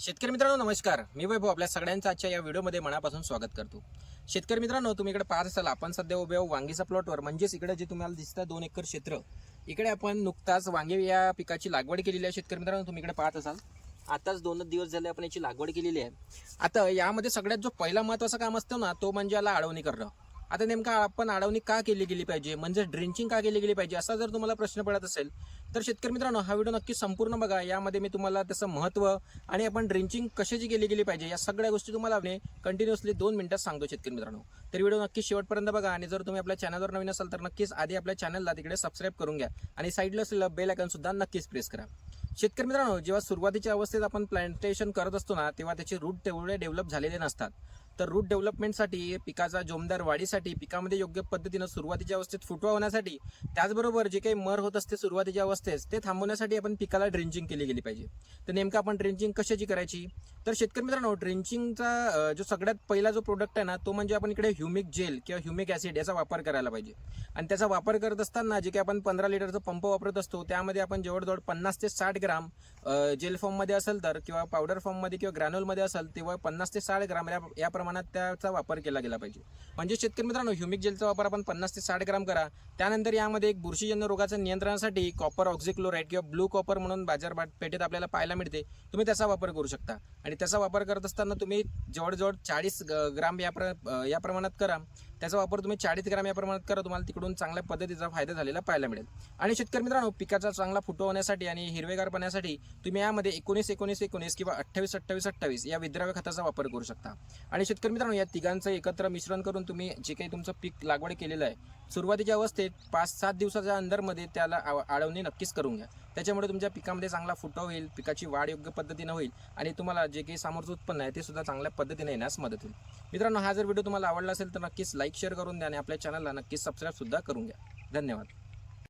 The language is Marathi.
शेतकरी मित्रांनो नमस्कार. मी वैभव आपल्या सगळ्यांचं आजच्या या व्हिडिओमध्ये मनापासून स्वागत करतो. शेतकरी मित्रांनो तुम्ही इकडे पाहत असाल आपण सध्या उभे आहोत वांगीचा प्लॉटवर. म्हणजेच इकडे जे तुम्हाला दिसतं दोन एकर क्षेत्र इकडे आपण नुकताच वांगे या पिकाची लागवड केलेली आहे. शेतकरी मित्रांनो तुम्ही इकडे पाहत असाल. आताच दोनच दिवस झाले आपण याची लागवड केलेली आहे. आता यामध्ये सगळ्यात जो पहिला महत्वाचं काम असतं ना तो म्हणजे याला अडवणी करणं. आता नेमका आपण अडवणी का केली गेली पाहिजे? म्हणजे ड्रिंचिंग का केली गेली पाहिजे? असा जर तुम्हाला प्रश्न पडत असेल तर शेतकरी मित्रांनो हा व्हिडिओ नक्की संपूर्ण बघा. यामध्ये मी तुम्हाला त्याचं महत्त्व आणि आपण ड्रेंचिंग कशाची केली गेली पाहिजे या सगळ्या गोष्टी तुम्हाला कंटिन्युअसली दोन मिनिटात सांगतो शेतकरी मित्रांनो. तर व्हिडिओ नक्की शेवटपर्यंत बघा आणि जर तुम्ही आपल्या चॅनलवर नवीन असाल तर नक्कीच आधी आपल्या चॅनलला तिकडे सबस्क्राईब करून घ्या आणि साईडला असलेलं बेल आयकॉन सुद्धा नक्कीच प्रेस करा. शेतकरी मित्रांनो जेव्हा सुरुवातीच्या अवस्थेत आपण प्लांटेशन करत असतो ना तेव्हा त्याचे रूट तेवढे डेव्हलप झालेले नसतात. तर रूट डेव्हलपमेंटसाठी पिकाचा जोमदार वाढीसाठी पिकामध्ये योग्य पद्धतीनं सुरुवातीच्या अवस्थेत फुटवा होण्यासाठी त्याचबरोबर जे काही मर होत असते सुरुवातीच्या अवस्थेत ते थांबवण्यासाठी आपण पिकाला ड्रिंचिंग केली गेली पाहिजे. तर नेमकं आपण ड्रिंचिंग कशाची करायची? तर शेतकरी मित्रांनो ड्रिंचिंगचा जो सगळ्यात पहिला जो प्रोडक्ट आहे ना तो म्हणजे आपण इकडे ह्युमिक जेल किंवा ह्युमिक ॲसिड याचा वापर करायला पाहिजे. आणि त्याचा वापर करत असताना जे काही आपण पंधरा लिटरचा पंप वापरत असतो त्यामध्ये आपण जवळजवळ पन्नास ते साठ ग्राम जेल फॉर्ममध्ये असेल तर किंवा पावडर फॉर्ममध्ये किंवा ग्रॅन्युलमध्ये असेल तेव्हा पन्नास ते साठ ग्राम या- या प्रमाणात त्याचा वापर केला गेला पाहिजे. म्हणजे शेतकरी मित्रांनो ह्युमिक जेलचा वापर आपण पन्नास ते साठ ग्राम करा. त्यानंतर यामध्ये एक बुरशीजन्य रोगाच्या नियंत्रणासाठी कॉपर ऑक्झिक्लोराईड किंवा ब्लू कॉपर म्हणून बाजार पेठेत आपल्याला पाहायला मिळते. तुम्ही त्याचा वापर करू शकता. आणि त्याचा वापर करत असताना तुम्ही जवळजवळ चाळीस ग्राम या प्र या प्रमाणात करा. त्याचा वापर तुम्ही चाळीस ग्राम या प्रमाणात करा तुम्हाला तिकडून चांगल्या पद्धतीचा फायदा झालेला पाहायला मिळेल. आणि शेतकरी मित्रांनो पिकाचा चांगला फुटवा होण्यासाठी आणि हिरवेगार हिरवेगारपणासाठी तुम्ही यामध्ये एकोणीस एकोणीस एकोणीस किंवा अठ्ठावीस अठ्ठावीस अठ्ठावीस या विद्राव्य खताचा वापर करू शकता. आणि शेतकरी मित्रांनो या तिघांचं एकत्र मिश्रण करून तुम्ही जे काही तुमचं पीक लागवड केलेलं आहे सुरुवातीच्या अवस्थेत पाच सात दिवसाच्या अंदरमध्ये त्याला आळवणी नक्कीच करून घ्या. त्याच्यामुळे तुमच्या पिकामध्ये चांगला फुटवा होईल पिकाची वाढ योग्य पद्धतीनं होईल आणि तुम्हाला जे काही समोरचं उत्पन्न आहे ते सुद्धा चांगल्या पद्धतीने येण्यास मदत होईल. मित्रांनो हा जर व्हिडिओ तुम्हाला आवडला असेल तर नक्कीच लाईक शेअर करून द्या आणि आपल्या चॅनलला नक्कीच सबस्क्राईबसुद्धा करून घ्या. धन्यवाद.